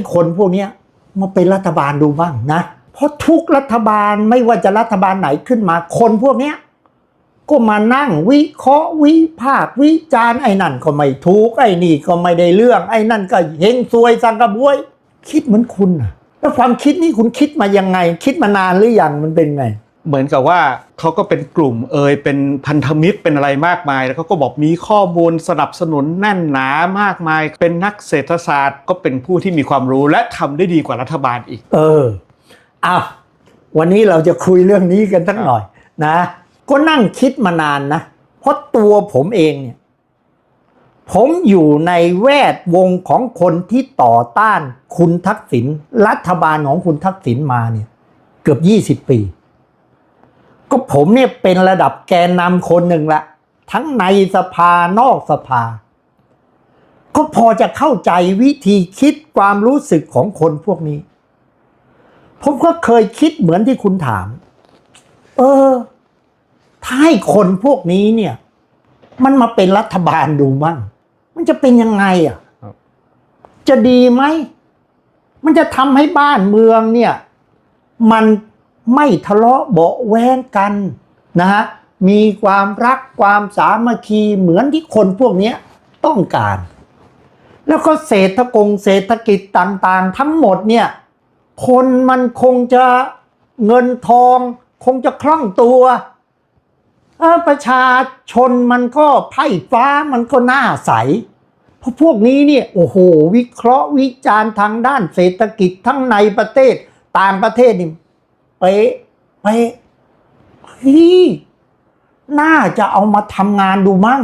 ให้คนพวกนี้มาเป็นรัฐบาลดูบ้างนะ เพราะทุกรัฐบาลไม่ว่าจะรัฐบาลไหนขึ้นมา คนพวกนี้ก็มานั่งวิเคราะห์วิพากษ์วิจารณ์ไอ้นั่นก็ไม่ถูกไอ้นี่ก็ไม่ได้เรื่อง ไอ้นั่นก็เฮงซวยสังกะบวย คิดเหมือนคุณนะแล้วความคิดนี้คุณคิดมายังไง คิดมานานหรือยังมันเป็นไง เหมือนกับว่าเขาก็เป็นกลุ่มเอยเป็นพันธมิตรเป็นอะไรมากมาย แล้วเขาก็บอกมีข้อมูลสนับสนุนแน่นหนามากมาย เป็นนักเศรษฐศาสตร์ ก็เป็นผู้ที่มีความรู้และทำได้ดีกว่ารัฐบาลอีก เอออ้าววันนี้เราจะคุยเรื่องนี้กันสักหน่อยนะ ก็นั่งคิดมานานนะเพราะตัวผมเองเนี่ยผมอยู่ในแวดวงของคนที่ต่อต้านคุณทักษิณรัฐบาลของคุณทักษิณมาเนี่ย เกือบยี่สิบปี ก็ผมเนี่ยเป็นระดับแกนนำคนหนึ่งละทั้งในสภานอกสภา ก็พอจะเข้าใจวิธีคิดความรู้สึกของคนพวกนี้ ผมก็เคยคิดเหมือนที่คุณถาม เออ ถ้าให้คนพวกนี้เนี่ย มันมาเป็นรัฐบาลดูมั่ง มันจะเป็นยังไงอะครับจะดีไหม มันจะทำให้บ้านเมืองเนี่ย มัน ไม่ทะเลาะเบาแว้งกันนะฮะมีความรักความสามัคคีเหมือนที่คนพวกนี้ต้องการ แล้วก็เศรษฐกงเศรษฐกิจต่างๆ ทั้งหมดเนี่ยคนมันคงจะเงินทอง คงจะคล่องตัวประชาชนมันก็ไพ่ฟ้ามันก็น่าใส เพราะพวกนี้เนี่ยโอ้โห วิเคราะห์วิจารณ์ทางด้านเศรษฐกิจทั้งในประเทศต่างประเทศนี่ เป๊ะเป๊ะเฮ้ยน่าจะเอามาทำงานดูมั่ง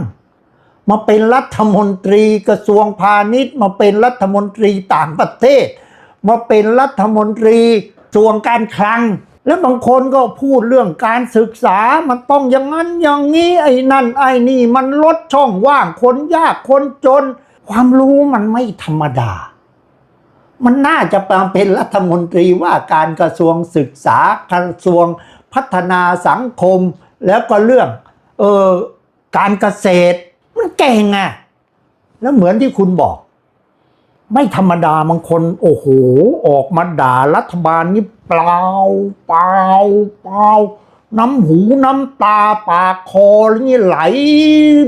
มาเป็นรัฐมนตรีกระทรวงพาณิชย์ มาเป็นรัฐมนตรีต่างประเทศ มาเป็นรัฐมนตรีกระทรวงการคลัง แล้วบางคนก็พูดเรื่องการศึกษา มันต้องอย่างนั้นอย่างนี้ไอ้นั่นไอ้นี่ มันลดช่องว่างคนยากคนจน ความรู้มันไม่ธรรมดา มันน่าจะมาเป็นรัฐมนตรีว่าการกระทรวงศึกษากระทรวงพัฒนาสังคม แล้วก็เรื่องเออการเกษตร มันเก่งอะแล้วเหมือนที่คุณบอก ไม่ธรรมดาบางคน โอ้โห ออกมาด่ารัฐบาลนี่เปล่าเปล่าเปล่าน้ำหูน้ำตาปากคอนี่ไหล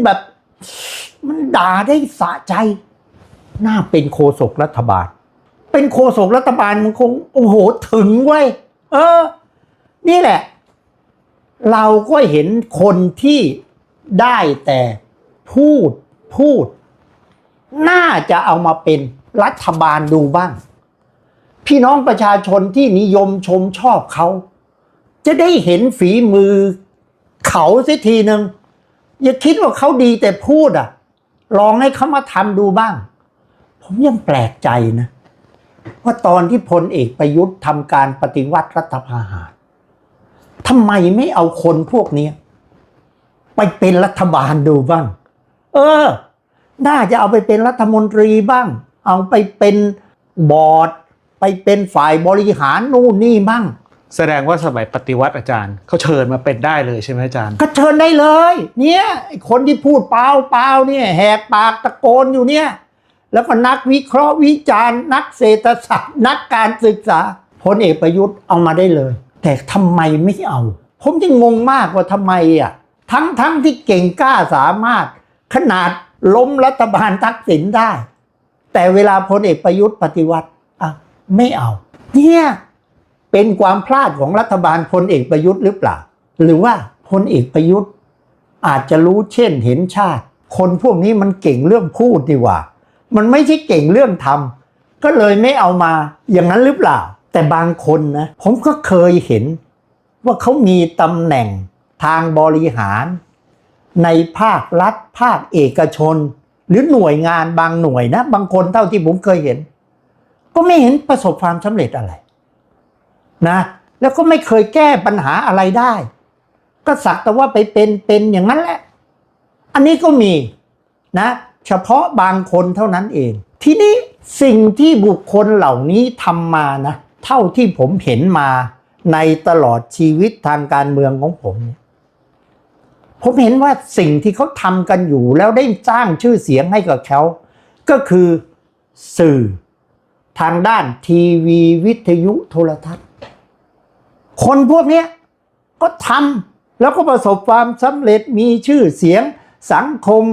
แบบ มันด่าได้สะใจ น่าเป็นโคศกรัฐบาล เป็นโคศกรัฐบาลมันคงโอ้โหถึงเว้ยเออ นี่แหละ เราก็เห็นคนที่ได้แต่พูดพูด น่าจะเอามาเป็นรัฐบาลดูบ้าง พี่น้องประชาชนที่นิยมชมชอบเขา จะได้เห็นฝีมือเขาสักทีหนึ่งอย่าคิดว่าเขาดีแต่พูดอะ ลองให้เขามาทำดูบ้าง ผมยังแปลกใจนะ ว่าตอนที่พลเอกประยุทธ์ทำการปฏิวัติรัฐประหารทำไมไม่เอาคนพวกเนี้ยไปเป็นรัฐบาลดูบ้าง เออ น่าจะเอาไปเป็นรัฐมนตรีบ้าง เอาไปเป็นบอร์ด ไปเป็นฝ่ายบริหารนู่นนี่บ้าง แสดงว่าสมัยปฏิวัติอาจารย์เขาเชิญมาเป็นได้เลยใช่ไหมอาจารย์ ก็เชิญได้เลย เนี่ยไอ้คนที่พูดเปล่าเปล่าเนี่ยแหกปากตะโกนอยู่เนี่ย แล้วก็นักวิเคราะห์วิจารณ์ นักเศรษฐศาสตร์ นักการศึกษาพลเอกประยุทธ์เอามาได้เลย แต่ทำไมไม่เอา ผมยังงงมากว่าทำไมอะทั้งทั้งที่เก่งกล้าสามารถ ขนาดล้มรัฐบาลทักษิณได้ แต่เวลาพลเอกประยุทธ์ปฏิวัติอะไม่เอา เนี่ยเป็นความพลาดของรัฐบาลพลเอกประยุทธ์หรือเปล่า หรือว่าพลเอกประยุทธ์ อาจจะรู้เช่นเห็นชาติ คนพวกนี้มันเก่งเรื่องพูดดีกว่า มันไม่ใช่เก่งเรื่องทำก็เลยไม่เอามาอย่างนั้นหรือเปล่า แต่บางคนนะผมก็เคยเห็น ว่าเขามีตำแหน่งทางบริหาร ในภาครัฐ ภาคเอกชน หรือหน่วยงานบางหน่วยนะ บางคนเท่าที่ผมเคยเห็น ก็ไม่เห็นประสบความสำเร็จอะไร นะ แล้วก็ไม่เคยแก้ปัญหาอะไรได้ ก็สักแต่ว่าไปเป็นเป็นอย่างนั้นแหละ อันนี้ก็มีนะ เฉพาะบางคนเท่านั้นเอง ทีนี้สิ่งที่บุคคลเหล่านี้ทำมานะ เท่าที่ผมเห็นมาในตลอดชีวิตทางการเมืองของผม ผมเห็นว่าสิ่งที่เขาทำกันอยู่แล้วได้สร้างชื่อเสียงให้กับเขา ก็คือสื่อทางด้านทีวีวิทยุโทรทัศน์ คนพวกนี้ก็ทำแล้วก็ประสบความสำเร็จมีชื่อเสียงสังคม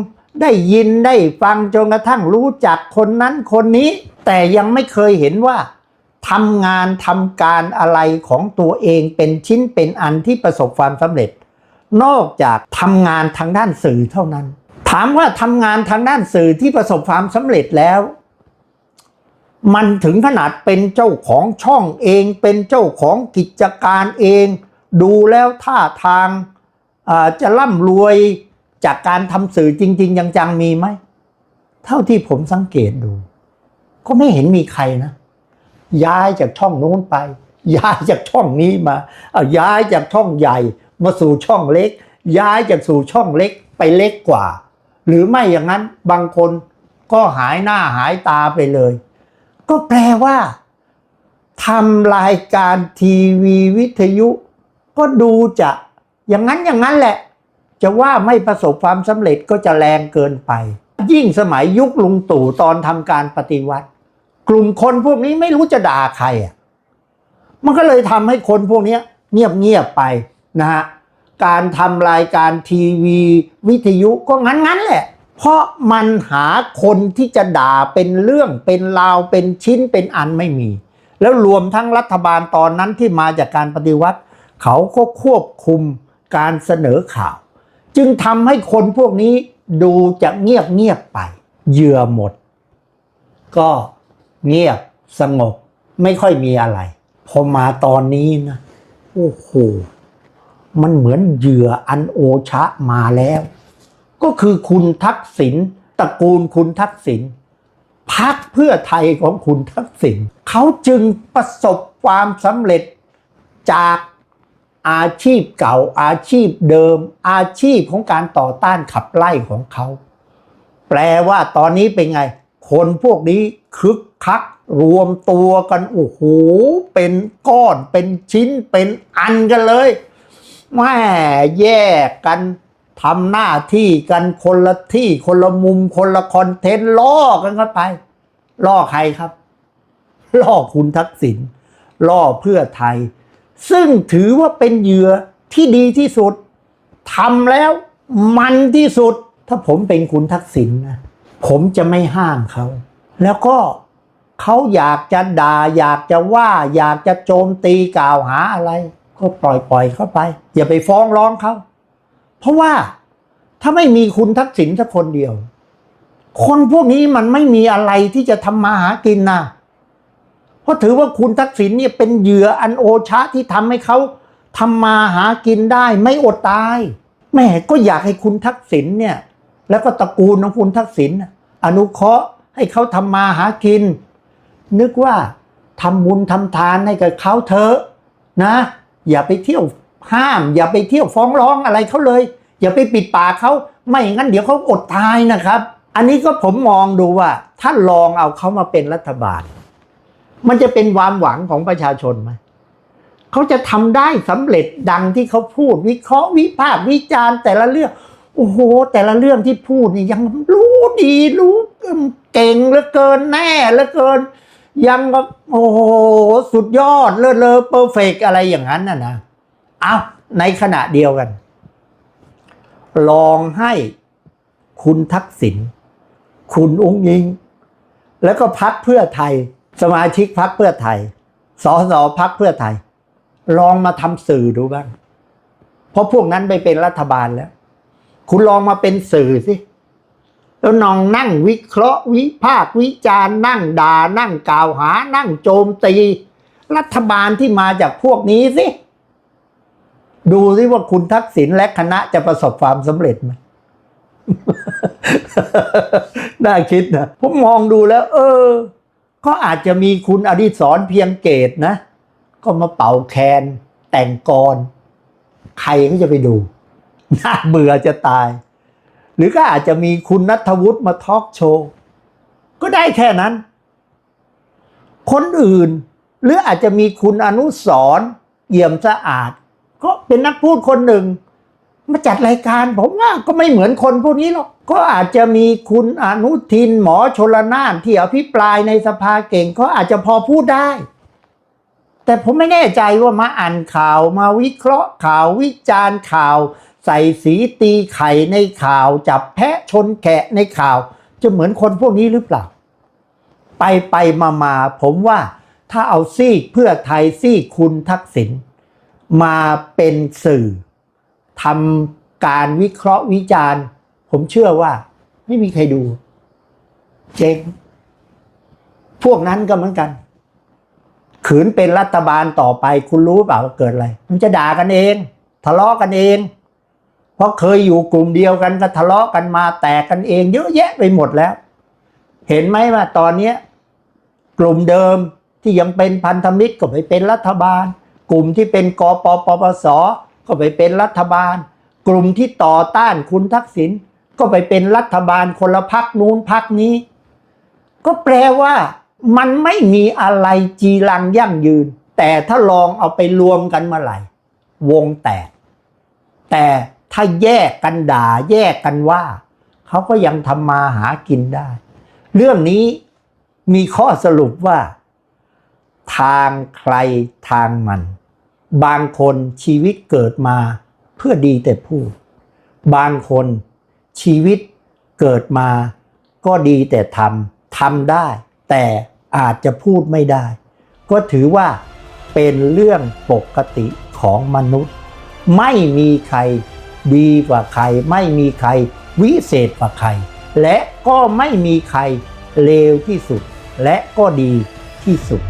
ได้ยินได้ฟังจนกระทั่งรู้จักคนนั้นคนนี้ แต่ยังไม่เคยเห็นว่าทำงานทำการอะไรของตัวเองเป็นชิ้นเป็นอันที่ประสบความสำเร็จ นอกจากทำงานทางด้านสื่อเท่านั้น ถามว่าทำงานทางด้านสื่อที่ประสบความสำเร็จแล้ว มันถึงขนาดเป็นเจ้าของช่องเอง เป็นเจ้าของกิจการเอง ดูแล้วท่าทางจะร่ำรวย จากการทำสื่อจริง ๆ จังๆมีไหม เท่าที่ผมสังเกตดู ก็ไม่เห็นมีใครนะ ย้ายจากช่องโน้นไป ย้ายจากช่องนี้มาเอาย้ายจากช่องใหญ่มาสู่ช่องเล็ก ย้ายจากสู่ช่องเล็กไปเล็กกว่า หรือไม่อย่างนั้นบางคนก็หายหน้าหายตาไปเลย ก็แปลว่าทำรายการทีวีวิทยุ ก็ดูจะอย่างนั้นอย่างนั้นแหละ จะว่าไม่ประสบความสำเร็จก็จะแรงเกินไป ยิ่งสมัยยุคลุงตู่ตอนทำการปฏิวัติ กลุ่มคนพวกนี้ไม่รู้จะด่าใครอะมันก็เลยทำให้คนพวกนี้เงียบเงียบๆไปนะฮะการทำรายการทีวีวิทยุก็งั้นๆแหละ เพราะมันหาคนที่จะด่าเป็นเรื่องเป็นราวเป็นชิ้นเป็นอันไม่มี แล้วรวมทั้งรัฐบาลตอนนั้นที่มาจากการปฏิวัติ เขาก็ควบคุมการเสนอข่าว จึงทำให้คนพวกนี้ดูจะเงียบเงียบไปเหยื่อหมด ก็เงียบสงบไม่ค่อยมีอะไร พอมาตอนนี้นะโอ้โหมันเหมือนเหยื่ออันโอชะมาแล้ว ก็คือคุณทักษิณตระกูลคุณทักษิณพักเพื่อไทยของคุณทักษิณเขาจึงประสบความสำเร็จจาก อาชีพเก่าอาชีพเดิม อาชีพของการต่อต้านขับไล่ของเขา แปลว่าตอนนี้เป็นไง คนพวกนี้คึกคักรวมตัวกันโอ้โหเป็นก้อนเป็นชิ้นเป็นอันกันเลยแม่แยกกันทำหน้าที่กันคนละที่คนละมุมคนละคอนเทนต์ล่อกันเข้าไป ล่อใครครับ ล่อคุณทักษิณล่อเพื่อไทย ซึ่งถือว่าเป็นเหยื่อที่ดีที่สุดทำแล้วมันที่สุด ถ้าผมเป็นคุณทักษิณนะ ผมจะไม่ห้ามเขา แล้วก็เขาอยากจะด่า อยากจะว่า อยากจะโจมตีกล่าวหาอะไร ก็ปล่อยปล่อยเข้าไป อย่าไปฟ้องร้องเขา เพราะว่าถ้าไม่มีคุณทักษิณสักคนเดียว คนพวกนี้มันไม่มีอะไรที่จะทำมาหากินนะ เพราะถือว่าคุณทักษิณเนี่ยเป็นเหยื่ออันโอชะที่ทำให้เขาทำมาหากินได้ไม่อดตายแม่ก็อยากให้คุณทักษิณเนี่ย แล้วก็ตระกูลของคุณทักษิณอนุเคราะห์ให้เขาทำมาหากิน นึกว่าทำบุญทำทานให้กับเขาเถอะนะ อย่าไปเที่ยวห้าม อย่าไปเที่ยวฟ้องร้องอะไรเขาเลย อย่าไปปิดปากเขาไม่อย่างนั้นเดี๋ยวเขาอดตายนะครับ อันนี้ก็ผมมองดูว่าถ้าลองเอาเขามาเป็นรัฐบาล มันจะเป็นความหวังของประชาชนไหมเขาจะทำได้สำเร็จดังที่เขาพูด วิเคราะห์วิพากษ์วิจารณ์แต่ละเรื่องโอ้โห แต่ละเรื่องที่พูดนี่ยังรู้ดีรู้เก่งเหลือเกินแน่เหลือเกิน ยังโอ้โหสุดยอดเลิศเลอเพอร์เฟกอะไรอย่างนั้นน่ะนะเอาในขณะเดียวกัน ลองให้คุณทักษิณคุณอุ้งยิง แล้วก็พักเพื่อไทย สมาชิกพักเพื่อไทย สสพักเพื่อไทย ลองมาทำสื่อดูบ้าง เพราะพวกนั้นไปเป็นรัฐบาลแล้ว คุณลองมาเป็นสื่อสิ แล้วนองนั่งวิเคราะห์วิพากษ์วิจารณ์นั่งด่านั่งกล่าวหา นั่งโจมตี รัฐบาลที่มาจากพวกนี้สิ ดูสิว่าคุณทักษิณและคณะจะประสบความสำเร็จไหมน่าคิดนะ ผมมองดูแล้ว เออ ก็อาจจะมีคุณอดิศรเพียงเกตนะ ก็มาเป่าแคนแต่งกร ใครก็จะไปดู น่าเบื่อจะตาย หรือก็อาจจะมีคุณนัทวุฒิมาทอล์กโชว์ ก็ได้แค่นั้น คนอื่น หรืออาจจะมีคุณอนุสรเอี่ยมสะอาด ก็เป็นนักพูดคนหนึ่ง มาจัดรายการผมว่าก็ไม่เหมือนคนพวกนี้หรอก ก็อาจจะมีคุณอนุทินหมอชลนานที่อภิปรายในสภาเก่งก็อาจจะพอพูดได้ แต่ผมไม่แน่ใจว่ามาอ่านข่าวมาวิเคราะห์ข่าววิจารณ์ข่าว ใส่สีตีไข่ในข่าว จับแพะชนแกะในข่าว จะเหมือนคนพวกนี้หรือเปล่า ไปไปมามาผมว่าถ้าเอาซีกเพื่อไทยซีกคุณทักษิณมาเป็นสื่อ ทำการวิเคราะห์วิจารณ์ ผมเชื่อว่า ไม่มีใครดู เจ๊งพวกนั้นก็เหมือนกัน ขืนเป็นรัฐบาลต่อไปคุณรู้เปล่าเกิดอะไร มันจะด่ากันเอง ทะเลาะกันเอง เพราะเคยอยู่กลุ่มเดียวกันก็ทะเลาะกันมาแตกกันเอง เยอะแยะไปหมดแล้ว เห็นไหมว่าตอนเนี้กลุ่มเดิมที่ยังเป็นพันธมิตรก็ไปเป็นรัฐบาล กลุ่มที่เป็นกปปปส ก็ไปเป็นรัฐบาล กลุ่มที่ต่อต้านคุณทักษิณก็ไปเป็นรัฐบาลคนละพักนู้นพักนี้ ก็แปลว่ามันไม่มีอะไรจีรังยั่งยืน แต่ถ้าลองเอาไปรวมกันเมื่อไหร่ วงแตก แต่ถ้าแยกกันด่าแยกกันว่า เขาก็ยังทำมาหากินได้ เรื่องนี้มีข้อสรุปว่า ทางใครทางมัน บางคนชีวิตเกิดมาเพื่อดีแต่พูด บางคนชีวิตเกิดมาก็ดีแต่ทำทำได้ แต่อาจจะพูดไม่ได้ ก็ถือว่าเป็นเรื่องปกติของมนุษย์ ไม่มีใครดีกว่าใคร ไม่มีใครวิเศษกว่าใคร และก็ไม่มีใครเลวที่สุด และก็ดีที่สุด